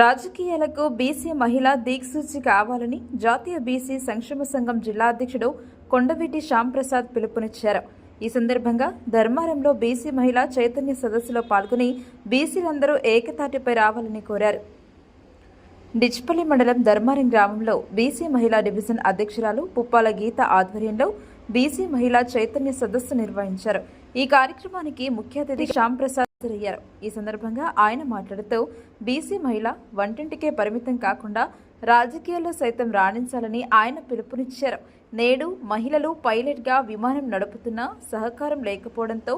రాజకీయాలకు బీసీ మహిళ దిక్సూచి కావాలని జాతీయ బీసీ సంక్షేమ సంఘం జిల్లా అధ్యక్షుడు కొండవీటి శ్యాంప్రసాద్ పిలుపునిచ్చారు. ఈ సందర్భంగా ధర్మారంలో బీసీ మహిళా చైతన్య సదస్సులో పాల్గొని బీసీలందరూ ఏకతాటిపై రావాలని కోరారు. డిచ్పల్లి మండలం ధర్మారం గ్రామంలో బీసీ మహిళా డివిజన్ అధ్యక్షురాలు పుప్పాల గీత ఆధ్వర్యంలో బీసీ మహిళా చైతన్య సదస్సు నిర్వహించారు. ఈ కార్యక్రమానికి ముఖ్య అతిథి శ్యామ్ ప్రసాద్ హాజరయ్యారు ఈ సందర్భంగా ఆయన మాట్లాడుతూ బీసీ మహిళ వంటింటికే పరిమితం కాకుండా రాజకీయాల్లో సైతం రాణించాలని ఆయన పిలుపునిచ్చారు. నేడు మహిళలు పైలట్గా విమానం నడుపుతున్నా సహకారం లేకపోవడంతో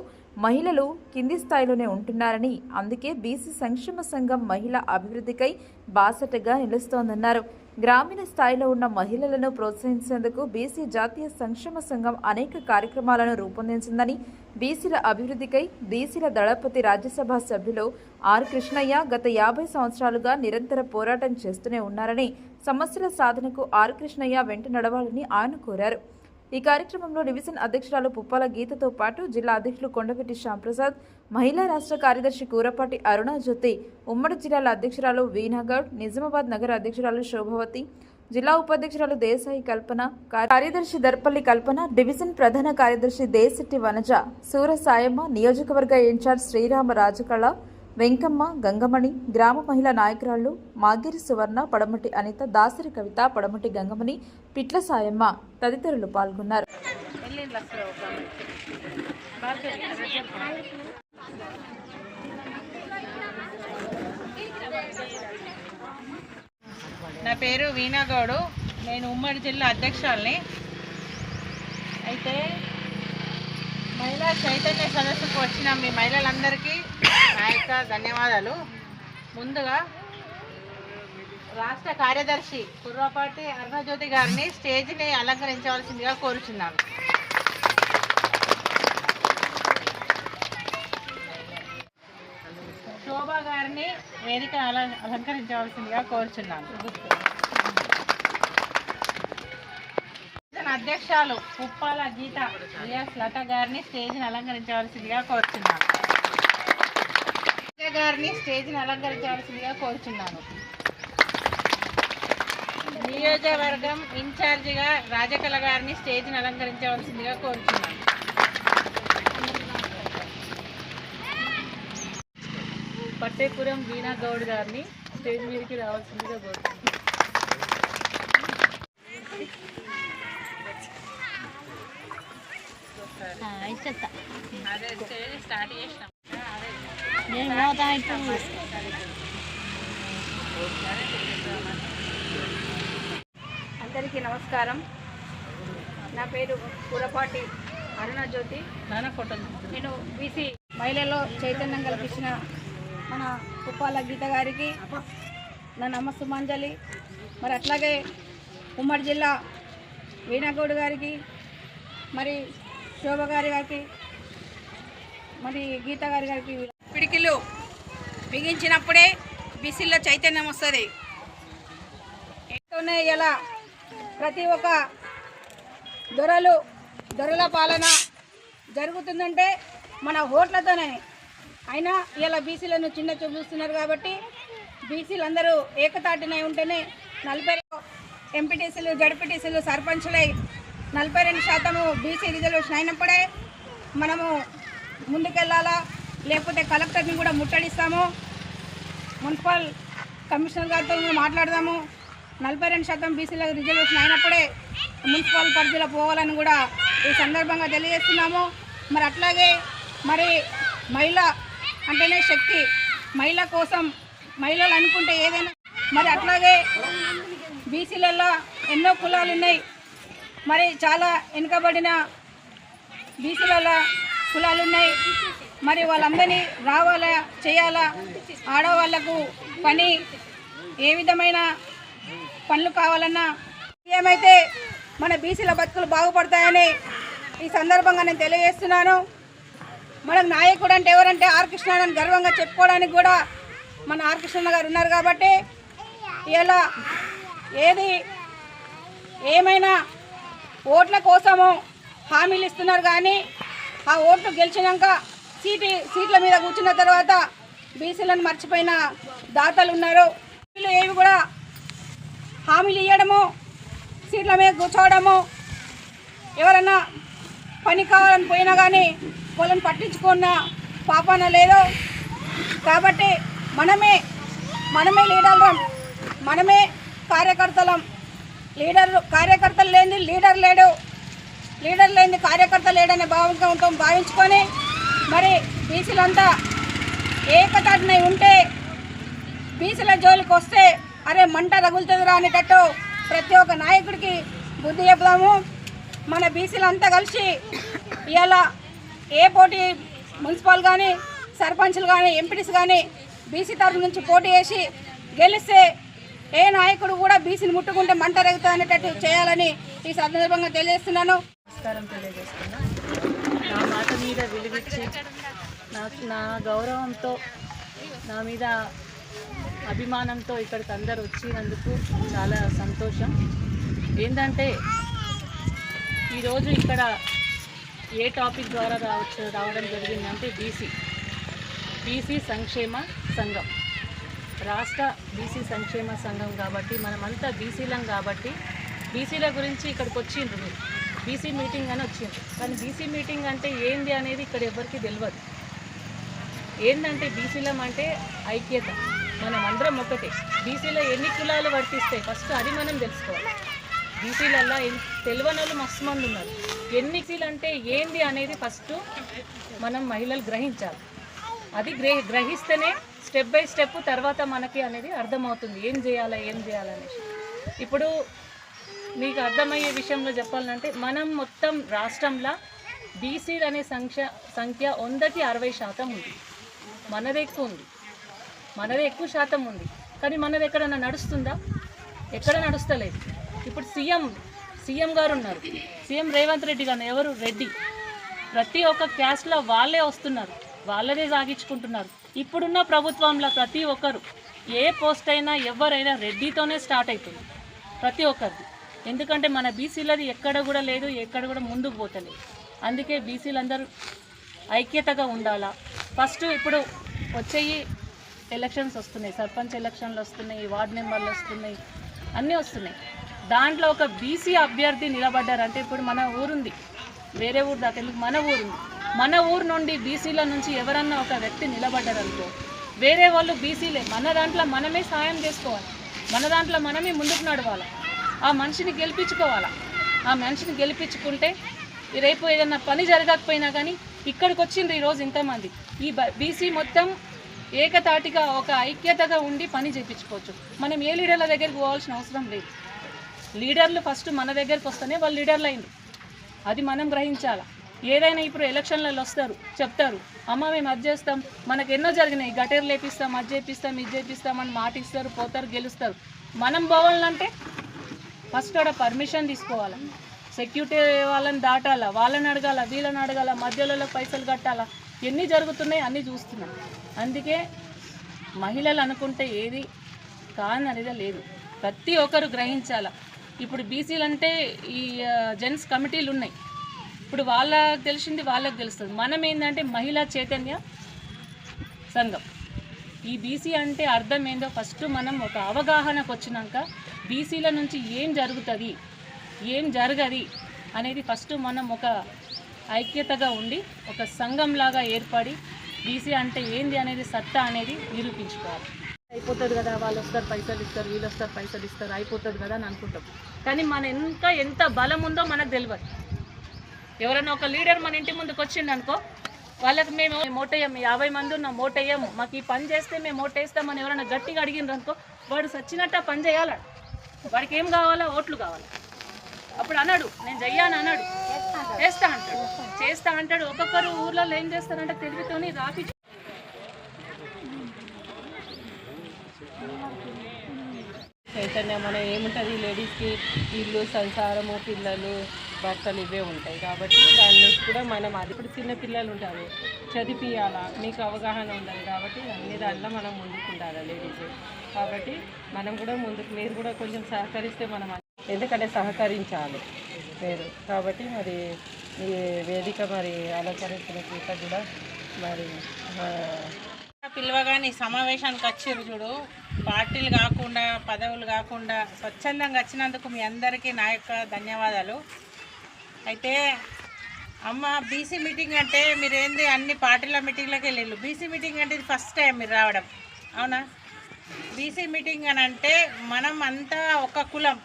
మహిళలు కింది స్థాయిలోనే ఉంటున్నారని అందుకే బీసీ సంక్షేమ సంఘం మహిళా అభివృద్ధికై బాసటగా నిలుస్తోందన్నారు. గ్రామీణ స్థాయిలో ఉన్న మహిళలను ప్రోత్సహించేందుకు బీసీ జాతీయ సంక్షేమ సంఘం అనేక కార్యక్రమాలను రూపొందించిందని బీసీల అభివృద్ధికై బీసీల దళపతి రాజ్యసభ సభ్యులు ఆర్ కృష్ణయ్య గత యాభై సంవత్సరాలుగా నిరంతర పోరాటం చేస్తూనే ఉన్నారని సమస్యల సాధనకు ఆర్ కృష్ణయ్య వెంట నడవాలని ఆయన కోరారు. ఈ కార్యక్రమంలో డివిజన్ అధ్యక్షురాలు పుప్పాల గీతతో పాటు జిల్లా అధ్యక్షులు కొండవెట్టి శ్యాంప్రసాద్ మహిళా రాష్ట్ర కార్యదర్శి కూరపాటి అరుణ జ్యోతి ఉమ్మడి జిల్లాల అధ్యక్షురాలు వీణాగౌడ్ నిజామాబాద్ నగర అధ్యక్షురాలు శోభవతి జిల్లా ఉపాధ్యక్షురాలు దేశాయి కల్పన కార్యదర్శి దర్పల్లి కల్పన డివిజన్ ప్రధాన కార్యదర్శి దేశెట్టి వనజ సూర సాయమ్మ నియోజకవర్గ ఇన్ఛార్జ్ శ్రీరామ రాజకళ వెంకమ్మ గంగమణి గ్రామ మహిళా నాయకురాళ్ళు మాగిరి సువర్ణ పడమటి అనిత దాసరి కవిత పడమటి గంగమణి పిట్ల సాయమ్మ తదితరులు పాల్గొన్నారు. నా పేరు వీణాగౌడు నేను ఉమ్మడి జిల్లా అధ్యక్షుల్ని అయితే మహిళా చైతన్య సదస్సుకు వచ్చిన మీ మహిళలందరికీ నా యొక్క ధన్యవాదాలు. ముందుగా రాష్ట్ర కార్యదర్శి కుర్రపాటి అరుణజ్యోతి గారిని స్టేజ్ని అలంకరించవలసిందిగా కోరుచున్నాను. శోభా గారిని వేదిక అలంకరించవలసిందిగా కోరుచున్నాను. అధ్యక్షాలు ఉప్పాల గీత ఎస్ లత గారిని స్టేజ్ని అలంకరించవలసిందిగా కోరుచున్నాను. గారిని స్టేజ్ని అలంకరించవలసిందిగా కోరుచున్నాను. నియోజకవర్గం ఇన్ఛార్జిగా రాజకళ గారిని స్టేజ్ని అలంకరించవలసిందిగా కోరుచున్నాను. పట్టేపురం వీణా గౌడ్ గారిని స్టేజ్ మీదకి రావాల్సిందిగా కోరుతున్నాను అదే స్టేజ్ స్టార్ట్ చేసినాం. అందరికీ నమస్కారం. నా పేరు కూరపాటి అరుణజ్యోతి. నేను బీసీ మహిళల్లో చైతన్యం కల్పించిన మన ఉప్పాల గీత గారికి నా నమస్సుమాంజలి మరి అట్లాగే ఉమ్మడి జిల్లా వీణాగౌడ్ గారికి మరి శోభ గారి గారికి మరి గీత గారి గారికి పిడికిలు బిగించినప్పుడే బీసీల్లో చైతన్యం వస్తుంది. ఎంతోనే ఇలా ప్రతి ఒక్క దొరలు దొరల పాలన జరుగుతుందంటే మన ఓట్లతోనే. అయినా ఇలా బీసీలను చిన్న చూపు చూస్తున్నారు కాబట్టి బీసీలు అందరూ ఏకతాటినై ఉంటేనే నలభై ఎంపీటీసీలు జడ్పీటీసీలు సర్పంచులై నలభై రెండు శాతము బీసీ రిజర్వేషన్ అయినప్పుడే మనము ముందుకెళ్ళాలా? లేకపోతే కలెక్టర్ని కూడా ముట్టడిస్తాము. మున్సిపల్ కమిషనర్ గారితో మాట్లాడదాము. నలభై రెండు శాతం బీసీలకు రిజర్వేషన్ అయినప్పుడే మున్సిపల్ పరిధిలో పోవాలని కూడా ఈ సందర్భంగా తెలియజేస్తున్నాము. మరి అట్లాగే మరి మహిళ అంటేనే శక్తి. మహిళ కోసం మహిళలు అనుకుంటే ఏదైనా మరి అట్లాగే బీసీలలో ఎన్నో కులాలు ఉన్నాయి. మరి చాలా వెనుకబడిన బీసీలలో కులాలు ఉన్నాయి. మరి వాళ్ళందరినీ రావాలా చేయాలా? ఆడవాళ్ళకు పని ఏ విధమైన పనులు కావాలన్నా ఏమైతే మన బీసీల బతుకులు బాగుపడతాయని ఈ సందర్భంగా నేను తెలియజేస్తున్నాను. మనకు నాయకుడు అంటే ఎవరంటే ఆర్ కృష్ణ అని గర్వంగా చెప్పుకోవడానికి కూడా మన ఆర్ కృష్ణ గారు ఉన్నారు కాబట్టి ఇలా ఏది ఏమైనా ఓట్ల కోసము హామీలు ఇస్తున్నారు కానీ ఆ ఓట్లు గెలిచినాక సీటు సీట్ల మీద కూర్చున్న తర్వాత బీసీలను మర్చిపోయిన దాతలు ఉన్నారు. వీళ్ళు ఏవి కూడా హామీలు ఇవ్వడము సీట్ల మీద కూర్చోవడము ఎవరన్నా పని కావాలని పోయినా కానీ వాళ్ళని పట్టించుకున్న పాపన లేదు. కాబట్టి మనమే మనమే లీడర్లం మనమే కార్యకర్తలం. లీడర్ కార్యకర్తలు లేని లీడర్ లేడు. లీడర్ లేని కార్యకర్త లేడనే భావంతో భావించుకొని మరి బీసీలంతా ఏకతాటిన ఉంటే బీసీల జోలికి వస్తే అరే మంట తగులుతుందిరా అనేటట్టు ప్రతి ఒక్క నాయకుడికి బుద్ధి చెప్దాము మన బీసీలంతా కలిసి ఇవాళ ఏ పోటీ మున్సిపల్ కానీ సర్పంచ్లు కానీ ఎంపీటీస్ కానీ బీసీ తరఫు నుంచి పోటీ చేసి గెలిస్తే ఏ నాయకుడు కూడా బీసీని ముట్టుకుంటే మంట రేగుతా అనేటట్టు చేయాలని ఈ సందర్భంగా తెలియజేస్తున్నాను. నమస్కారం తెలియజేస్తాను మీద విలువిచ్చి నా నా గౌరవంతో నా మీద అభిమానంతో ఇక్కడికి అందరు వచ్చినందుకు చాలా సంతోషం. ఏంటంటే ఈరోజు ఇక్కడ ఏ టాపిక్ ద్వారా రావచ్చు రావడం జరిగిందంటే బీసీ. బీసీ సంక్షేమ సంఘం. రాష్ట్ర బీసీ సంక్షేమ సంఘం కాబట్టి మనమంతా బీసీలం కాబట్టి బీసీల గురించి ఇక్కడికి వచ్చిండ్రు మీరు. బీసీ మీటింగ్ అని వచ్చింది. కానీ బీసీ మీటింగ్ అంటే ఏంది అనేది ఇక్కడ ఎవరికి తెలియదు ఏంటంటే బీసీలం అంటే ఐక్యత. మనం అందరం ఒకటే. బీసీలో ఎన్ని కులాలు వర్తిస్తాయి? ఫస్ట్ అది మనం తెలుసుకోవాలి. బీసీలల్లో తెలియని వాళ్ళు మస్తు మంది ఉన్నారు. ఎన్ని సీలు అంటే ఏంది అనేది ఫస్ట్ మనం మహిళలు గ్రహించాలి. అది గ్రహి గ్రహిస్తేనే స్టెప్ బై స్టెప్ తర్వాత మనకి అనేది అర్థమవుతుంది. ఏం చేయాలా ఏం చేయాలనేసి. ఇప్పుడు మీకు అర్థమయ్యే విషయంలో చెప్పాలంటే మనం మొత్తం రాష్ట్రంలో బీసీలు అనే సంఖ్య సంఖ్య వందకి అరవై శాతం ఉంది. మనది ఎక్కువ ఉంది. మనది ఎక్కువ శాతం ఉంది. కానీ మనది ఎక్కడన్నా నడుస్తుందా? ఎక్కడ నడుస్తలేదు. ఇప్పుడు సీఎం సీఎం గారు ఉన్నారు. సీఎం రేవంత్ రెడ్డి గారు ఎవరు? రెడ్డి. ప్రతి ఒక్క క్యాస్ట్లో వాళ్ళే వస్తున్నారు. వాళ్ళనే సాగించుకుంటున్నారు. ఇప్పుడున్న ప్రభుత్వంలో ప్రతి ఒక్కరు ఏ పోస్ట్ అయినా ఎవరైనా రెడ్డితోనే స్టార్ట్ అవుతుంది ప్రతి ఒక్కరిది. ఎందుకంటే మన బీసీలది ఎక్కడ కూడా లేదు ఎక్కడ కూడా ముందుకు పోతలేదు. అందుకే బీసీలందరూ ఐక్యతగా ఉండాలా. ఫస్ట్ ఇప్పుడు వచ్చేయి ఎలక్షన్స్ వస్తున్నాయి సర్పంచ్ ఎలక్షన్లు వస్తున్నాయి వార్డ్ మెంబర్లు వస్తున్నాయి అన్నీ వస్తున్నాయి. దాంట్లో ఒక బీసీ అభ్యర్థి నిలబడ్డారంటే ఇప్పుడు మన ఊరుంది. వేరే ఊరు దాకా మన ఊరుంది. మన ఊరు నుండి బీసీల నుంచి ఎవరన్నా ఒక వ్యక్తి నిలబడ్డారనుకో వేరే వాళ్ళు బీసీలే మన దాంట్లో మనమే సాయం చేసుకోవాలి. మన దాంట్లో మనమే ముందుకు నడవాలి. ఆ మనిషిని గెలిపించుకోవాలా? ఆ మనిషిని గెలిపించుకుంటే రేపు ఏదన్నా పని జరగకపోయినా కానీ ఇక్కడికి వచ్చిండ్రు ఈరోజు ఇంతమంది. ఈ బీసీ మొత్తం ఏకతాటిగా ఒక ఐక్యతగా ఉండి పని చేయించుకోవచ్చు మనం ఏ లీడర్ల దగ్గరికి పోవాల్సిన అవసరం లేదు. లీడర్లు ఫస్ట్ మన దగ్గరికి వస్తేనే వాళ్ళు లీడర్లు అయింది అది మనం గ్రహించాలా? ఏదైనా ఇప్పుడు ఎలక్షన్లలో వస్తారు చెప్తారు అమ్మ మేము అది చేస్తాం మనకు ఎన్నో జరిగినాయి గటర్లు లేపిస్తాం అది చేపిస్తాం ఇది చేపిస్తాం అని మాట ఇస్తారు పోతారు గెలుస్తారు. మనం పోవాలంటే ఫస్ట్ ఆడ పర్మిషన్ తీసుకోవాలి? సెక్యూరిటీ వాళ్ళని దాటాలా? వాళ్ళని అడగాల? వీళ్ళని అడగాల? మధ్యలో పైసలు కట్టాలా? ఎన్ని జరుగుతున్నాయి అన్నీ చూస్తున్నాం. అందుకే మహిళలు అనుకుంటే ఏది కాని లేదు. ప్రతి ఒక్కరు గ్రహించాల? ఇప్పుడు బీసీలు అంటే ఈ జెంట్స్ కమిటీలు ఉన్నాయి. ఇప్పుడు వాళ్ళకి తెలిసింది వాళ్ళకి తెలుస్తుంది. మనం ఏంటంటే మహిళా చైతన్య సంఘం. ఈ బీసీ అంటే అర్థం ఏందో ఫస్ట్ మనం ఒక అవగాహనకు వచ్చినాక బీసీల నుంచి ఏం జరుగుతుంది? ఏం జరగది? అనేది ఫస్ట్ మనం ఒక ఐక్యతగా ఉండి ఒక సంఘంలాగా ఏర్పడి బీసీ అంటే ఏంది అనేది సత్తా అనేది నిరూపించుకోవాలి. అయిపోతుంది కదా వాళ్ళు వస్తారు పైసలు ఇస్తారు వీళ్ళు వస్తారు పైసలు ఇస్తారు అయిపోతుంది కదా అని అనుకుంటాం. కానీ మన ఎంత ఎంత బలం ఉందో మనకు తెలియదు ఎవరైనా ఒక లీడర్ మన ఇంటి ముందుకు వచ్చిండు అనుకో వాళ్ళకి మేము మోటయ్యాము యాభై మంది ఉన్నాం మోటయ్యాము మాకు ఈ పని చేస్తే మేము మోటేస్తామని ఎవరైనా గట్టిగా అడిగిండ్రు అనుకో వాడు సచ్చినట్టు ఆ పని చేయాలి? వాడికి ఏం కావాలా? ఓట్లు కావాలి? అప్పుడు అన్నాడు నేను చెయ్యాను అన్నాడు చేస్తా అంటాడు. చేస్తా అంటాడు. ఒక్కొక్కరు ఊర్లలో ఏం చేస్తారంటే తెలివితోని రాపి చైతన్యం మనం ఏముంటుంది? లేడీస్కి ఇల్లు సంసారము పిల్లలు. బట్టలు ఇవే ఉంటాయి. కాబట్టి దాని నుంచి కూడా మనం అది ఇప్పుడు చిన్న పిల్లలు ఉంటారు. చదివియాలా మీకు అవగాహన ఉండాలి కాబట్టి అన్ని దాంట్లో మనం ముందుకు ఉండాలి లేడీస్ కాబట్టి మనం కూడా ముందుకు మీరు కూడా కొంచెం సహకరిస్తే మనం ఎందుకంటే సహకరించాలి. మీరు కాబట్టి మరి ఈ వేదిక మరి అలంకరించిన గీత కూడా మరి పిలవగానే సమావేశానికి వచ్చారు చూడు. పార్టీలు కాకుండా పదవులు కాకుండా స్వచ్ఛందంగా వచ్చినందుకు మీ అందరికీ నా యొక్క ధన్యవాదాలు. అయితే అమ్మ బీసీ మీటింగ్ అంటే మీరు ఏంది అన్ని పార్టీల మీటింగ్లకు వెళ్ళిళ్ళు. బీసీ మీటింగ్ అంటే ఇది ఫస్ట్ టైం మీరు రావడం. అవునా? బీసీ మీటింగ్ అని అంటే మనం అంతా ఒక కులం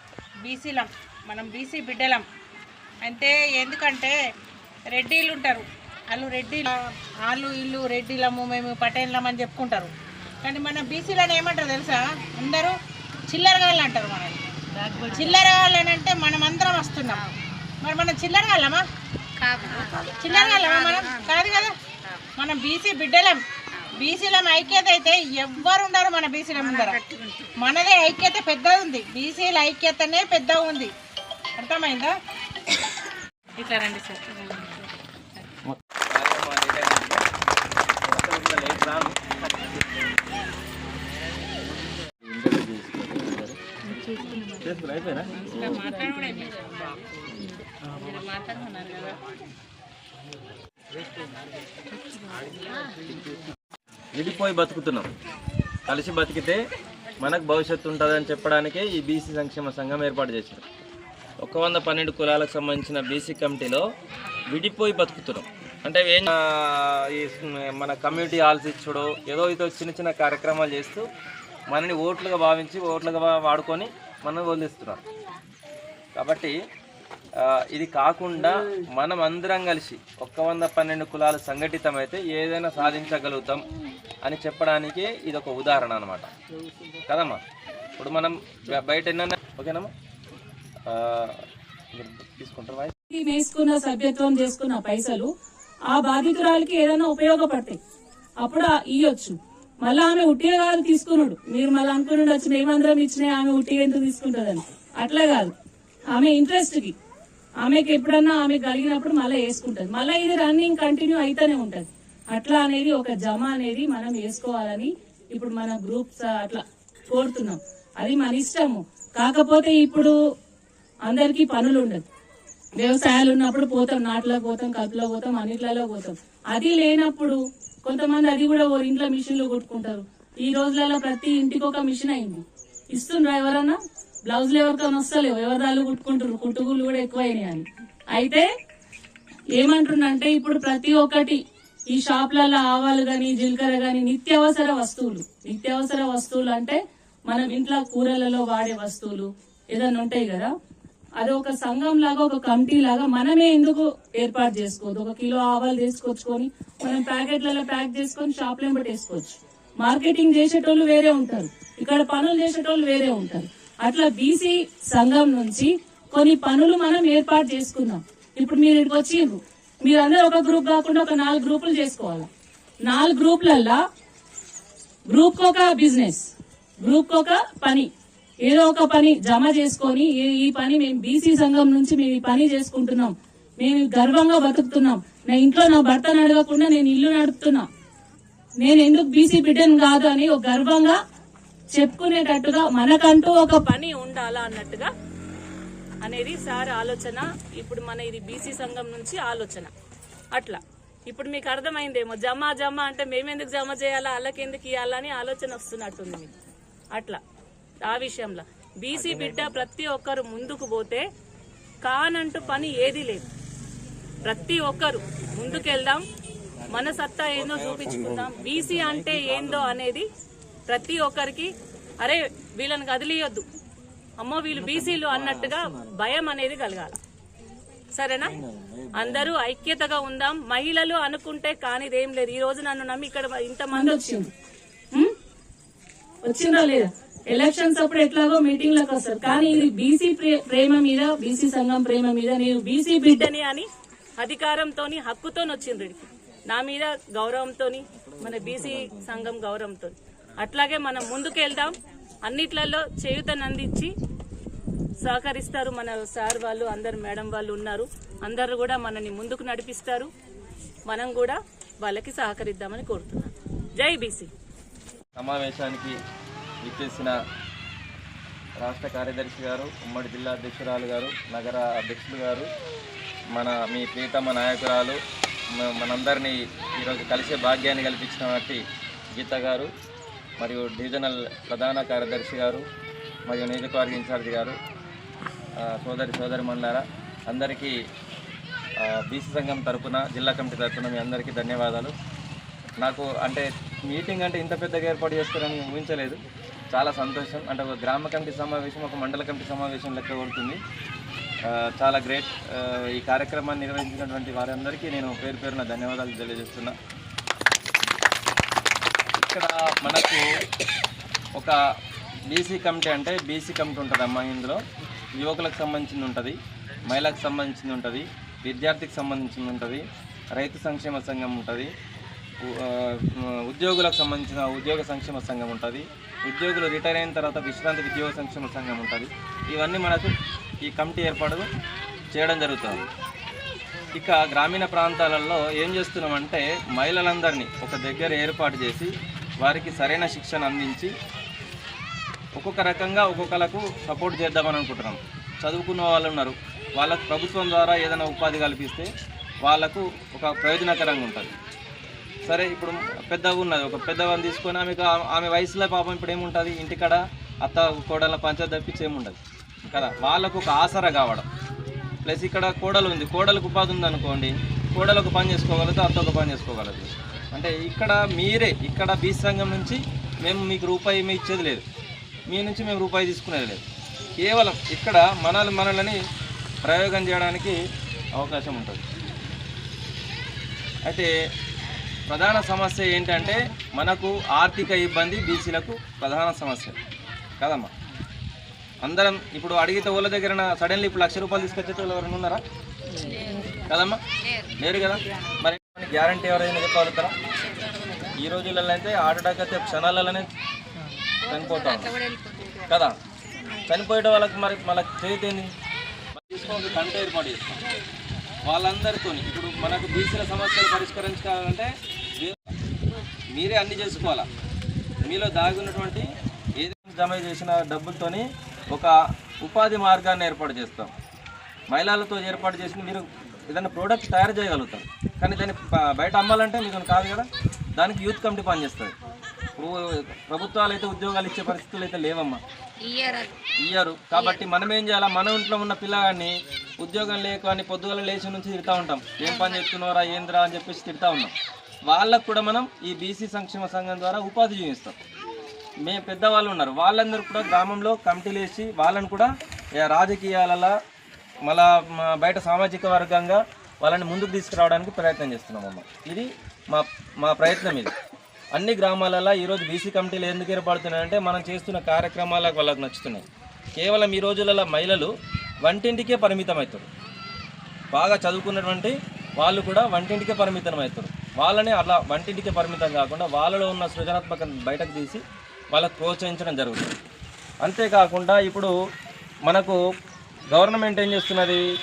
బీసీలం మనం బీసీ బిడ్డలం. అంటే ఎందుకంటే రెడ్డీలు ఉంటారు. వాళ్ళు రెడ్డి వాళ్ళు ఇల్లు రెడ్డిలము మేము పటేళ్ళం అని చెప్పుకుంటారు. కానీ మన బీసీలను ఏమంటారు తెలుసా? అందరూ చిల్లరగాళ్ళు అంటారు మనల్ని. చిల్లరగాళ్ళు అని అంటే మనం అందరం వస్తున్నాం. మరి మనం చిల్లరగాళ్ళమా చిల్లరగాళ్ళమా మనం? కాదు. కదా మనం బీసీ బిడ్డలం. బీసీలం ఐక్యత అయితే ఎవ్వరు ఉండరు మన బీసీల ముందర. మనదే ఐక్యత పెద్దగా ఉంది బీసీల ఐక్యతనే పెద్దగా ఉంది అర్థమైందా? ఇట్లా రండి సార్. మీరు మాట్లాడుతున్నారు కదా విడిపోయి బతుకుతున్నాం. కలిసి బతికితే మనకు భవిష్యత్తు ఉంటుందని చెప్పడానికే ఈ బీసీ సంక్షేమ సంఘం ఏర్పాటు చేశారు ఒక వంద పన్నెండు కులాలకు సంబంధించిన బీసీ కమిటీలో విడిపోయి బతుకుతున్నాం. అంటే ఏం ఈ మన కమ్యూనిటీ హాల్స్ ఇచ్చుడు ఏదో ఇదో చిన్న చిన్న కార్యక్రమాలు చేస్తూ మనని ఓట్లుగా భావించి ఓట్లుగా వాడుకొని మనం వదిలిస్తున్నారు. కాబట్టి ఇది కాకుండా మనం అందరం కలిసి ఒక్క వంద పన్నెండు కులాలు సంఘటితమైతే ఏదైనా సాధించగలుగుతాం అని చెప్పడానికి ఇది ఒక ఉదాహరణ అనమాట కదమ్మా? ఇప్పుడు మనం బయట ఎన్న ఓకేనమ్మా? ఆ, తీసుకుంటారు వేసుకున్న సభ్యత్వం చేసుకున్న పైసలు ఆ బాధితురాలకి ఏదైనా ఉపయోగపడతాయి. అప్పుడు ఇవ్వచ్చు ఇయ్యొచ్చు. మళ్ళీ ఆమె ఉట్టిగా కాదు తీసుకున్నాడు మీరు మళ్ళీ అనుకుని వచ్చి మేమందరం ఇచ్చినాయి ఆమె ఉట్టిగా ఎందుకు తీసుకుంటుందని అట్లా కాదు. ఆమె ఇంట్రెస్ట్కి. ఆమెకి ఎప్పుడన్నా ఆమె కలిగినప్పుడు మళ్ళీ వేసుకుంటుంది. మళ్ళీ ఇది రన్నింగ్ కంటిన్యూ అయితేనే ఉంటుంది. అట్లా అనేది ఒక జమ అనేది మనం వేసుకోవాలని ఇప్పుడు మన గ్రూప్స్ అట్లా కోరుతున్నాం. అది మన ఇష్టము. కాకపోతే ఇప్పుడు అందరికీ పనులు ఉండదు వ్యవసాయాలు ఉన్నప్పుడు పోతాం నాట్లో పోతాం కలుపులో పోతాం అన్నిట్లలో పోతాం. అది లేనప్పుడు కొంతమంది అది కూడా ఓ ఇంట్లో మిషన్లు కొట్టుకుంటారు. ఈ రోజులలో ప్రతి ఇంటికి ఒక మిషన్ అయింది. ఇస్తుండ్రా ఎవరన్నా? బ్లౌజులు ఎవరికైనా వస్తలేవు. ఎవరాలు కుట్టుకుంటారు కుట్టుకులు కూడా ఎక్కువైనాయి అని. అయితే ఏమంటుండంటే ఇప్పుడు ప్రతి ఒక్కటి ఈ షాప్లలో ఆవాలు కానీ జీలకర్ర కానీ నిత్యావసర వస్తువులు. నిత్యావసర వస్తువులు అంటే మనం ఇంట్లో కూరలలో వాడే వస్తువులు ఏదైనా ఉంటాయి కదా. అది ఒక సంఘం లాగా ఒక కమిటీ లాగా మనమే ఎందుకు ఏర్పాటు చేసుకోవద్దు? ఒక కిలో ఆవాలు తీసుకొచ్చుకొని మనం ప్యాకెట్లలో ప్యాక్ చేసుకొని షాప్లో వేసుకోవచ్చు మార్కెటింగ్ చేసేటోళ్ళు వేరే ఉంటారు. ఇక్కడ పనులు చేసేటోళ్ళు వేరే ఉంటారు. అట్లా బీసీ సంఘం నుంచి కొన్ని పనులు మనం ఏర్పాటు చేసుకుందాం ఇప్పుడు మీరు ఇక్కడికి వచ్చిండ్రు మీరందరూ ఒక గ్రూప్ కాకుండా ఒక నాలుగు గ్రూపులు చేసుకోవాలి? నాలుగు గ్రూపులల్లా గ్రూప్ ఒక బిజినెస్ గ్రూప్ ఒక పని. ఏదో ఒక పని జమ చేసుకొని ఈ- ఈ పని మేము బీసీ సంఘం నుంచి మేము ఈ పని చేసుకుంటున్నాం. మేము గర్వంగా బతుకుతున్నాం. నా ఇంట్లో నా భర్తను అడగకుండా నేను ఇల్లు నడుపుతున్నా. నేను ఎందుకు బీసీ బిడ్డను కాదు అని ఒక గర్వంగా చెప్పుకునేటట్టుగా మనకంటూ ఒక పని ఉండాలా అన్నట్టుగా అనేది సార్ ఆలోచన. ఇప్పుడు మన ఇది బీసీ సంఘం నుంచి ఆలోచన. అట్లా. ఇప్పుడు మీకు అర్థమైందేమో జమ జమ అంటే మేమెందుకు జమ చేయాలా వాళ్ళకి ఎందుకు ఇవ్వాలని ఆలోచన వస్తున్నట్టుంది మీకు. అట్లా. ఆ విషయంలో. బీసీ బిడ్డ ప్రతి ఒక్కరు ముందుకు పోతే కానంటూ పని ఏది లేదు. ప్రతి ఒక్కరు ముందుకెళ్దాం మన సత్తా ఏందో చూపించుకుందాం. బీసీ అంటే ఏందో అనేది ప్రతి ఒక్కరికి అరే వీళ్ళని కదిలియొద్దు. అమ్మో వీళ్ళు బీసీలు అన్నట్టుగా భయం అనేది కలగాల. సరేనా? అందరూ ఐక్యతగా ఉందాం. మహిళలు అనుకుంటే కానిదేం లేదు. ఈ రోజు నన్ను నమ్మి ఇక్కడ ఇంతమంది వచ్చింది? వచ్చిందా లేదా? ఎలక్షన్స్ అప్పుడు ఎట్లాగో మీటింగ్లకు వస్తారు. కానీ ఇది బీసీ ప్రేమ మీద బీసీ సంఘం ప్రేమ మీద నేను బీసీ బిడ్డని అని అధికారంతోని హక్కుతోని వచ్చిండ్రు ఈడికి. నా మీద గౌరవంతోని మన బీసీ సంఘం గౌరవంతో అట్లాగే మనం ముందుకెళ్దాం. అన్నిట్లలో చేయుతనందించి సహకరిస్తారు మన సార్ వాళ్ళు అందరు మేడం వాళ్ళు ఉన్నారు. అందరు కూడా మనని ముందుకు నడిపిస్తారు. మనం కూడా వాళ్ళకి సహకరిద్దామని కోరుతున్నాను జై బీసీ. సమావేశానికి విచ్చేసిన రాష్ట్ర కార్యదర్శి గారు ఉమ్మడి జిల్లా అధ్యక్షురాలు గారు నగర అధ్యక్షులు గారు మన మీ ప్రీతమ నాయకురాలు మనందరినీ ఈరోజు కలిసే భాగ్యాన్ని కల్పించినటువంటి గీత గారు మరియు డివిజనల్ ప్రధాన కార్యదర్శి గారు మరియు నియోజకవర్గ ఇన్ఛార్జి గారు సోదరి సోదరి మండలారా అందరికీ బీసీ సంఘం తరపున జిల్లా కమిటీ తరపున మీ అందరికీ ధన్యవాదాలు. నాకు అంటే మీటింగ్ అంటే ఇంత పెద్దగా ఏర్పాటు చేస్తారని ఊహించలేదు. చాలా సంతోషం. అంటే ఒక గ్రామ కమిటీ సమావేశం ఒక మండల కమిటీ సమావేశం లెక్క కొడుతుంది. చాలా గ్రేట్ ఈ కార్యక్రమాన్ని నిర్వహించినటువంటి వారందరికీ నేను పేరు పేరున ధన్యవాదాలు తెలియజేస్తున్నా. ఇక్కడ మనకు ఒక బీసీ కమిటీ అంటే బీసీ కమిటీ ఉంటుంది అమ్మా ఇందులో. యువకులకు సంబంధించింది ఉంటుంది మహిళలకు సంబంధించింది ఉంటుంది విద్యార్థికి సంబంధించింది ఉంటుంది రైతు సంక్షేమ సంఘం ఉంటుంది ఉద్యోగులకు సంబంధించిన ఉద్యోగ సంక్షేమ సంఘం ఉంటుంది ఉద్యోగులు రిటైర్ అయిన తర్వాత విశ్రాంతి ఉద్యోగ సంక్షేమ సంఘం ఉంటుంది. ఇవన్నీ మనకు ఈ కమిటీ ఏర్పాటు చేయడం జరుగుతుంది. ఇక గ్రామీణ ప్రాంతాలలో ఏం చేస్తున్నామంటే మహిళలందరినీ ఒక దగ్గర ఏర్పాటు చేసి వారికి సరైన శిక్షణ అందించి ఒక్కొక్క రకంగా ఒక్కొక్కలకు సపోర్ట్ చేద్దామని అనుకుంటున్నాం. చదువుకున్న వాళ్ళు ఉన్నారు. వాళ్ళకు ప్రభుత్వం ద్వారా ఏదైనా ఉపాధి కల్పిస్తే వాళ్ళకు ఒక ప్రయోజనకరంగా ఉంటుంది. సరే ఇప్పుడు పెద్దగా ఉన్నది. ఒక పెద్దవాడిని తీసుకొని ఆమెకు ఆమె వయసులో పాపం ఇప్పుడు ఏముంటుంది? ఇంటికాడ అత్త కోడల పంచాయతీ తప్పించి ఏముండదు. కదా? వాళ్ళకు ఒక ఆసరా కావడం. ప్లస్ ఇక్కడ కోడలు ఉంది. కోడలకు ఉపాధి ఉంది అనుకోండి పని చేసుకోగలదు అత్త ఒక పని చేసుకోగలదు అంటే ఇక్కడ మీరే ఇక్కడ బీచ్ సంఘం నుంచి మేము మీకు రూపాయి మీ ఇచ్చేది లేదు. మీ నుంచి మేము రూపాయి తీసుకునేది లేదు. కేవలం ఇక్కడ మనల్ని మనల్ని ప్రయోగం చేయడానికి అవకాశం ఉంటుంది. అయితే ప్రధాన సమస్య ఏంటంటే మనకు ఆర్థిక ఇబ్బంది బీసీలకు ప్రధాన సమస్య. కదమ్మా. అందరం ఇప్పుడు అడిగితే వాళ్ళ దగ్గర సడన్లీ ఇప్పుడు లక్ష రూపాయలు తీసుకొచ్చేటోళ్ళు ఎవరైనా ఉన్నారా? కదమ్మా. లేరు కదా. మరి గ్యారంటీ ఎవరైనా చెప్పగలుగుతారా? ఈ రోజులలో అయితే హార్ట్ అటాక్ అయితే క్షణాలలోనే చనిపోతాం. కదా? చనిపోయేట వాళ్ళకి మరి మనకు చేతి ఏంది? తీసుకోండి కంట ఏర్పాటు చేస్తాం వాళ్ళందరితో ఇప్పుడు మనకు బీసీల సమస్యలు పరిష్కరించాలంటే మీరే అన్ని చేసుకోవాలా? మీలో దాగున్నటువంటి ఏదైనా జమ చేసిన డబ్బులతోని ఒక ఉపాధి మార్గాన్ని ఏర్పాటు చేస్తాం. మహిళలతో ఏర్పాటు చేసి మీరు ఏదైనా ప్రోడక్ట్ తయారు చేయగలుగుతారు. కానీ దాన్ని బయట అమ్మాలంటే మీకు కాదు కదా? దానికి యూత్ కమిటీ పనిచేస్తుంది ప్రభుత్వాలు అయితే ఉద్యోగాలు ఇచ్చే పరిస్థితులు అయితే లేవమ్మా. ఇయ్యరు కాబట్టి మనం ఏం చేయాలా? మన ఇంట్లో ఉన్న పిల్లగాడిని ఉద్యోగం లేక అని పొద్దుగల లేచి నుంచి తిడతా ఉంటాం. ఏం పని చేస్తున్నారా ఏంద్రా? అని చెప్పేసి తిడతా ఉన్నాం. వాళ్ళకు కూడా మనం ఈ బీసీ సంక్షేమ సంఘం ద్వారా ఉపాధి చూపిస్తాం. మేము పెద్దవాళ్ళు ఉన్నారు. వాళ్ళందరూ కూడా గ్రామంలో కమిటీలు వేసి వాళ్ళని కూడా రాజకీయాలలో మళ్ళా బయట సామాజిక వర్గంగా వాళ్ళని ముందుకు తీసుకురావడానికి ప్రయత్నం చేస్తున్నాం అమ్మ. ఇది మా మా ప్రయత్నం ఇది. అన్ని గ్రామాలలో ఈరోజు బీసీ కమిటీలు ఎందుకు ఏర్పడుతున్నాయంటే మనం చేస్తున్న కార్యక్రమాలకు వాళ్ళకి నచ్చుతున్నాయి. కేవలం ఈ రోజులలో మహిళలు వంటింటికే పరిమితం అవుతారు బాగా చదువుకున్నటువంటి వాళ్ళు కూడా వంటింటికే పరిమితం అవుతారు వాళ్ళని అలా వంటింటికే పరిమితం కాకుండా వాళ్ళలో ఉన్న సృజనాత్మకత బయటకు తీసి వాళ్ళకు ప్రోత్సహించడం జరుగుతుంది. అంతేకాకుండా ఇప్పుడు మనకు గవర్నమెంట్ ఏం చేస్తున్నది?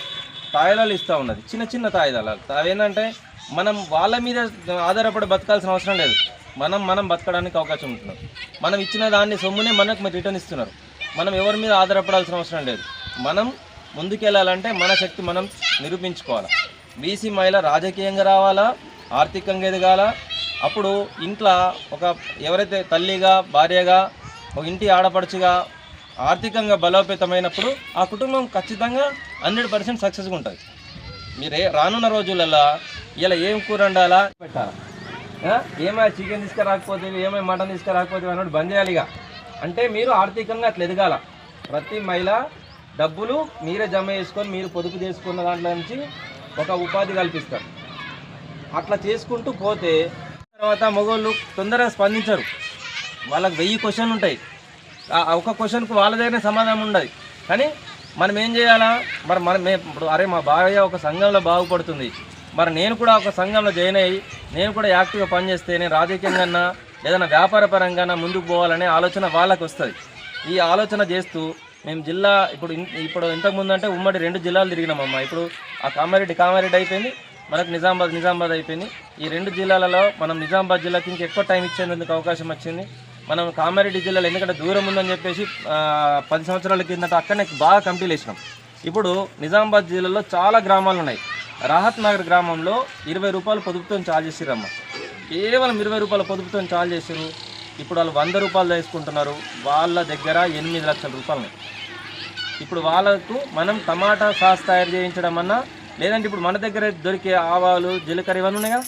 తాయిదాలు ఇస్తూ ఉన్నది. చిన్న చిన్న తాయిదాలు అవేంటంటే ఏంటంటే మనం వాళ్ళ మీద ఆధారపడి బతకాల్సిన అవసరం లేదు. మనం మనం బతకడానికి అవకాశం ఉంటున్నాం. మనం ఇచ్చిన దాన్ని సొమ్మునే మనకు రిటర్న్ ఇస్తున్నారు. మనం ఎవరి మీద ఆధారపడాల్సిన అవసరం లేదు. మనం ముందుకెళ్ళాలంటే మన శక్తి మనం నిరూపించుకోవాలి. బీసీ మహిళ రాజకీయంగా రావాలా? ఆర్థికంగా ఎదగాల? అప్పుడు ఇంట్లో ఒక ఎవరైతే తల్లిగా భార్యగా ఒక ఇంటి ఆడపడుచుగా ఆర్థికంగా బలోపేతమైనప్పుడు ఆ కుటుంబం ఖచ్చితంగా హండ్రెడ్ పర్సెంట్ సక్సెస్గా ఉంటుంది. మీరే రానున్న రోజులలో ఇలా ఏం కూర వండాలా? పెట్టాలా? ఏమైనా చికెన్ తీసుకురాకపోతే ఏమైనా మటన్ తీసుకురాకపోతే అన్నట్టు బంద్ చేయాలి ఇక. అంటే మీరు ఆర్థికంగా అట్లా ఎదగాల. ప్రతి మహిళ డబ్బులు మీరే జమ చేసుకొని మీరు పొదుపు చేసుకున్న దాంట్లో నుంచి ఒక ఉపాధి కల్పిస్తారు. అట్లా చేసుకుంటూ పోతే తర్వాత మగవాళ్ళు తొందరగా స్పందించరు. వాళ్ళకి వెయ్యి క్వశ్చన్లు ఉంటాయి. ఒక క్వశ్చన్కు వాళ్ళ సమాధానం ఉండదు. కానీ మనం ఏం చేయాలా? మరి మనం ఇప్పుడు అరే మా భార్య ఒక సంఘంలో బాగుపడుతుంది. మరి నేను కూడా ఒక సంఘంలో జాయిన్ అయ్యి నేను కూడా యాక్టివ్గా పనిచేస్తే నేను రాజకీయంగా ఏదైనా వ్యాపార పరంగా ముందుకు పోవాలనే ఆలోచన వాళ్ళకి వస్తుంది. ఈ ఆలోచన చేస్తూ మేము జిల్లా ఇప్పుడు ఇప్పుడు ఇంతకుముందు అంటే ఉమ్మడి రెండు జిల్లాలు తిరిగినామమ్మ ఇప్పుడు ఆ కామారెడ్డి కామారెడ్డి అయిపోయింది మనకు నిజామాబాద్ నిజామాబాద్ అయిపోయింది. ఈ రెండు జిల్లాలలో మనం నిజామాబాద్ జిల్లాకి ఇంకా ఎక్కువ టైం ఇచ్చేందుకు అవకాశం వచ్చింది. మనం కామారెడ్డి జిల్లాలో ఎందుకంటే దూరం ఉందని చెప్పేసి పది సంవత్సరాల కిందట అక్కడనే బాగా కమిటీలు వేసినాం ఇప్పుడు నిజామాబాద్ జిల్లాలో చాలా గ్రామాలు ఉన్నాయి. రాహత్ నగర్ గ్రామంలో ఇరవై రూపాయలు పొదుపుతో ఛార్జ్ చేసిరమ్మ కేవలం ఇరవై రూపాయల పొదుపుతో ఛార్జ్ చేశారు ఇప్పుడు వాళ్ళు వంద రూపాయలు తీసుకుంటున్నారు. వాళ్ళ దగ్గర ఎనిమిది లక్షల రూపాయలు ఇప్పుడు వాళ్ళకు మనం టమాటా సాస్ తయారు చేయించడం అన్నా లేదంటే ఇప్పుడు మన దగ్గర దొరికే ఆవాలు జీలకర్ర ఇవన్నీ ఉన్నాయి కదా.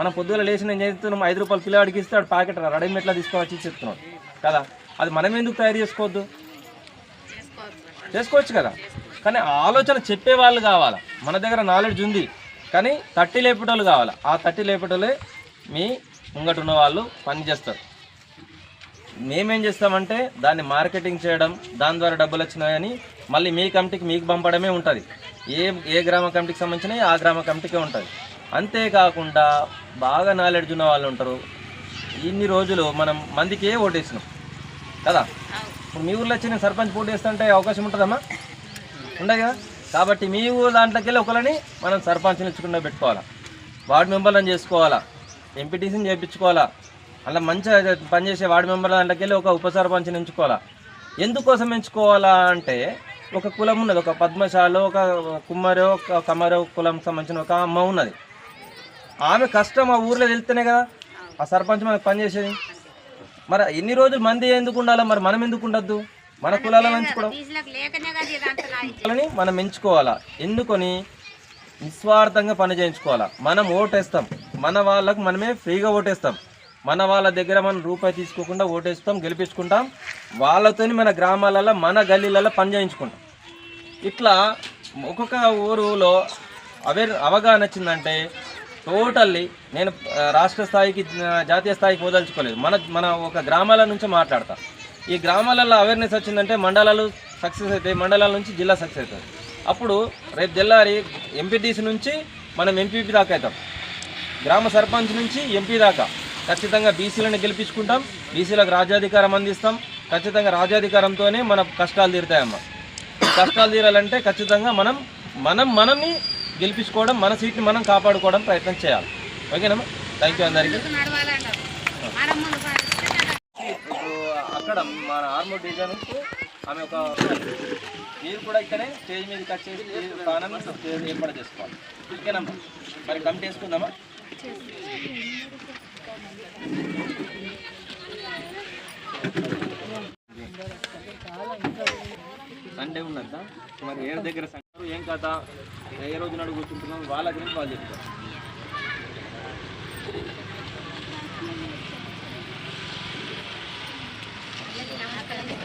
మనం పొద్దుగల లేచి నేను చేస్తున్నాం ఐదు రూపాయలు పిల్లవాడికి అడిగిస్తే వాడు ప్యాకెట్ రెడీమేడ్లో తీసుకోవచ్చు చెప్తున్నాడు. కదా? అది మనం ఎందుకు తయారు చేసుకోవద్దు? చేసుకోవచ్చు కదా? కానీ ఆలోచన చెప్పే వాళ్ళు కావాలా? మన దగ్గర నాలెడ్జ్ ఉంది. కానీ తట్టి లేపేటోళ్ళు కావాలి? ఆ తట్టి లేపేటోళ్ళే మీ ముంగట ఉన్న వాళ్ళు పని చేస్తారు. మేమేం చేస్తామంటే దాన్ని మార్కెటింగ్ చేయడం దాని ద్వారా డబ్బులు వచ్చినాయని మళ్ళీ మీ కమిటీకి మీకు పంపడమే ఉంటుంది. ఏ ఏ గ్రామ కమిటీకి సంబంధించినవి ఆ గ్రామ కమిటీకే ఉంటుంది. అంతేకాకుండా బాగా నాలెడ్జ్ ఉన్న వాళ్ళు ఉంటారు. ఇన్ని రోజులు మనం మందికే ఓటేసినాం. కదా? ఇప్పుడు మీ ఊర్లో వచ్చి నేను సర్పంచ్ పోటీ చేస్తుంటే అవకాశం ఉంటుందమ్మా? ఉండదు కదా కాబట్టి మీ ఊరు దాంట్లోకి వెళ్ళి ఒకరిని మనం సర్పంచ్ని ఇచ్చుకుండా పెట్టుకోవాలా? వార్డు మెంబర్లను చేసుకోవాలా? ఎంపీటీసీని చేయించుకోవాలా అలా మంచిగా పనిచేసే వార్డు మెంబర్ దాంట్లోకి వెళ్ళి ఒక ఉప సర్పంచ్ని ఎంచుకోవాలా? ఎందుకోసం ఎంచుకోవాలా అంటే ఒక కులం ఉన్నది. ఒక పద్మశాలో ఒక కుమ్మరో ఒక కమ్మరో కులం సంబంధించిన ఒక అమ్మ ఉన్నది. ఆమె కష్టం ఆ ఊర్లో వెళ్తేనే కదా. ఆ సర్పంచ్ మనకు పనిచేసేది మరి ఎన్ని రోజులు మంది ఎందుకు ఉండాలి మరి మనం ఎందుకు ఉండద్దు? మన కులాలను ఎంచుకోవడం కులాలని మనం ఎంచుకోవాలా? ఎందుకొని? నిస్వార్థంగా పని చేయించుకోవాలా? మనం ఓటేస్తాం. మన వాళ్ళకు మనమే ఫ్రీగా ఓటేస్తాం. మన వాళ్ళ దగ్గర మనం రూపాయి తీసుకోకుండా ఓటేస్తాం గెలిపించుకుంటాం. వాళ్ళతోని మన గ్రామాలలో మన గల్లీలలో పని చేయించుకుంటాం. ఇట్లా ఒక్కొక్క ఊరులో అవేర్ అవగాహన వచ్చిందంటే టోటల్లీ నేను రాష్ట్ర స్థాయికి జాతీయ స్థాయికి వదలుచుకోలేదు మన మన ఒక గ్రామాల నుంచి మాట్లాడతా. ఈ గ్రామాలలో అవేర్నెస్ వచ్చిందంటే మండలాలు సక్సెస్ అవుతాయి మండలాల నుంచి జిల్లా సక్సెస్ అవుతుంది అప్పుడు రేపు తెల్లారి ఎంపీటీసీ నుంచి మనం ఎంపీపీ దాకా అవుతాం. గ్రామ సర్పంచ్ నుంచి ఎంపీ దాకా. ఖచ్చితంగా బీసీలను గెలిపించుకుంటాం. బీసీలకు రాజ్యాధికారం అందిస్తాం. ఖచ్చితంగా రాజ్యాధికారంతోనే మన కష్టాలు తీరుతాయమ్మ. కష్టాలు తీరాలంటే ఖచ్చితంగా మనం మనం మనని గెలిపించుకోవడం మన సీట్ని మనం కాపాడుకోవడం ప్రయత్నం చేయాలి. ఓకేనమ్మా థ్యాంక్ యూ అందరికీ. అక్కడ మన ఆర్మూర్ డివిజన్ ఆమె ఒక మీరు కూడా ఇక్కడే స్టేజ్ మీదకి వచ్చేసి ఈ స్థానాన్ని స్టేజ్ ఏర్పాటు చేసుకోవాలి. ఓకేనమ్మా మరి కమిటీ వేసుకుందామా? సండే ఉన్నదా? మరి ఏ దగ్గర ఏం కథ? ఏ రోజు నాడు కూర్చుంటున్నాం వాళ్ళ గురించి వాళ్ళు చెప్తారు Gracias.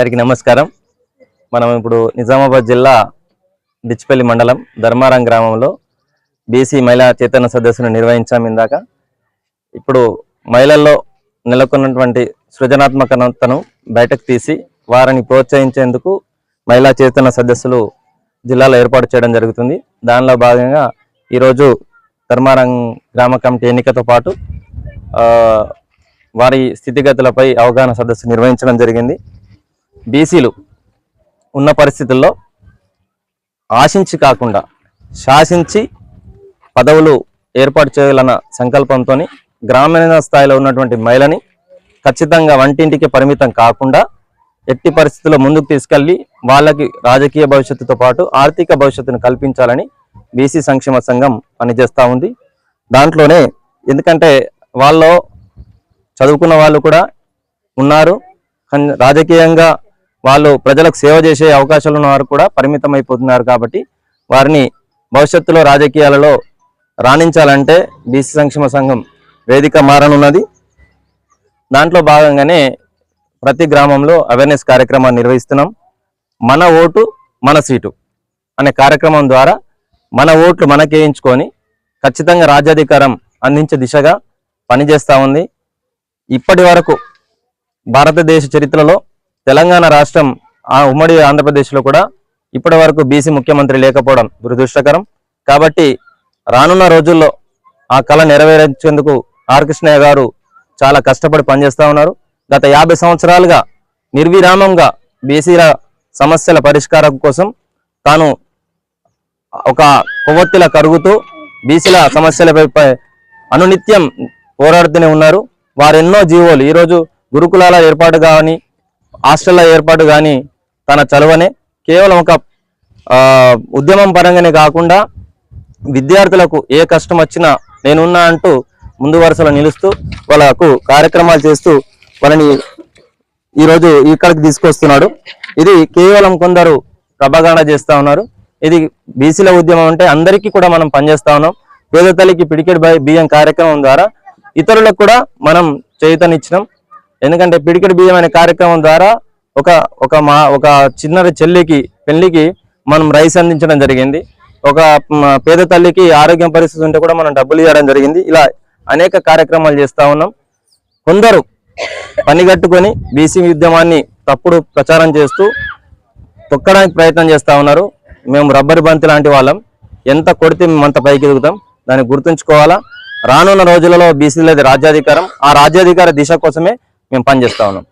అందరికీ నమస్కారం. మనం ఇప్పుడు నిజామాబాద్ జిల్లా డిచ్పల్లి మండలం ధర్మారం గ్రామంలో బీసీ మహిళా చేతన సదస్సును నిర్వహించాం ఇందాక. ఇప్పుడు మహిళల్లో నెలకొన్నటువంటి సృజనాత్మకతను బయటకు తీసి వారిని ప్రోత్సహించేందుకు మహిళా చేతన సదస్సులు జిల్లాలో ఏర్పాటు చేయడం జరుగుతుంది. దానిలో భాగంగా ఈరోజు ధర్మారం గ్రామ కమిటీ ఎన్నికతో పాటు వారి స్థితిగతులపై అవగాహన సదస్సు నిర్వహించడం జరిగింది. బీసీలు ఉన్న పరిస్థితుల్లో ఆశించి కాకుండా శాసించి పదవులు ఏర్పాటు చేయాలన్న సంకల్పంతో గ్రామీణ స్థాయిలో ఉన్నటువంటి మహిళని ఖచ్చితంగా వంటింటికి పరిమితం కాకుండా ఎట్టి పరిస్థితుల్లో ముందుకు తీసుకెళ్ళి వాళ్ళకి రాజకీయ భవిష్యత్తుతో పాటు ఆర్థిక భవిష్యత్తును కల్పించాలని బీసీ సంక్షేమ సంఘం పనిచేస్తూ ఉంది. దాంట్లోనే ఎందుకంటే వాళ్ళు చదువుకున్న వాళ్ళు కూడా ఉన్నారు. రాజకీయంగా వాళ్ళు ప్రజలకు సేవ చేసే అవకాశాలు ఉన్న వారు కూడా పరిమితం అయిపోతున్నారు కాబట్టి వారిని భవిష్యత్తులో రాజకీయాలలో రాణించాలంటే బీసీ సంక్షేమ సంఘం వేదిక మారనున్నది. దాంట్లో భాగంగానే ప్రతి గ్రామంలో అవేర్నెస్ కార్యక్రమాన్ని నిర్వహిస్తున్నాం. మన ఓటు మన సీటు అనే కార్యక్రమం ద్వారా మన ఓట్లు మనకేయించుకొని ఖచ్చితంగా రాజ్యాధికారం అందించే దిశగా పనిచేస్తూ ఉంది. ఇప్పటి వరకు భారతదేశ చరిత్రలో తెలంగాణ రాష్ట్రం ఆ ఉమ్మడి ఆంధ్రప్రదేశ్లో కూడా ఇప్పటి వరకు బీసీ ముఖ్యమంత్రి లేకపోవడం దురదృష్టకరం. కాబట్టి రానున్న రోజుల్లో ఆ కళ నెరవేర్చేందుకు ఆర్ కృష్ణయ్య గారు చాలా కష్టపడి పనిచేస్తూ ఉన్నారు. గత యాభై సంవత్సరాలుగా నిర్విరామంగా బీసీల సమస్యల పరిష్కారం కోసం తాను ఒక కొవ్వొత్తిలా కరుగుతూ బీసీల సమస్యలపై అనునిత్యం పోరాడుతూనే ఉన్నారు. వారెన్నో జీవోలు ఈరోజు గురుకులాల ఏర్పాటు కానీ హాస్టళ్ళ ఏర్పాటు కానీ తన చలవనే కేవలం ఒక ఉద్యమం పరంగానే కాకుండా విద్యార్థులకు ఏ కష్టం వచ్చినా నేనున్నా అంటూ ముందు వరుసలో నిలుస్తూ వాళ్ళకు కార్యక్రమాలు చేస్తూ వాళ్ళని ఈరోజు ఇక్కడికి తీసుకొస్తున్నాడు. ఇది కేవలం కొందరు ప్రభాగండ చేస్తూ ఉన్నారు. ఇది బీసీల ఉద్యమం అంటే అందరికీ కూడా మనం పనిచేస్తా ఉన్నాం. పేద తల్లికి పిడికెడ్ బై బియ్యం కార్యక్రమం ద్వారా ఇతరులకు కూడా మనం చేతనిచ్చినాం ఎందుకంటే పిడికిడి బియ్యం అనే కార్యక్రమం ద్వారా ఒక ఒక మా ఒక చిన్న చెల్లికి పెళ్ళికి మనం రైస్ అందించడం జరిగింది. ఒక పేద తల్లికి ఆరోగ్యం పరిస్థితి ఉంటే కూడా మనం డబ్బులు ఇవ్వడం జరిగింది. ఇలా అనేక కార్యక్రమాలు చేస్తూ ఉన్నాం. కొందరు పనిగట్టుకొని బీసీ ఉద్యమాన్ని తప్పుడు ప్రచారం చేస్తూ తొక్కడానికి ప్రయత్నం చేస్తూ ఉన్నారు. మేము రబ్బర్ బంతి లాంటి వాళ్ళం. ఎంత కొడితే మేము అంత పైకి ఎదుగుతాం. దాన్ని గుర్తుంచుకోవాలా? రానున్న రోజులలో బీసీలది రాజ్యాధికారం. ఆ రాజ్యాధికార దిశ కోసమే మేము పనిచేస్తూ ఉన్నాం.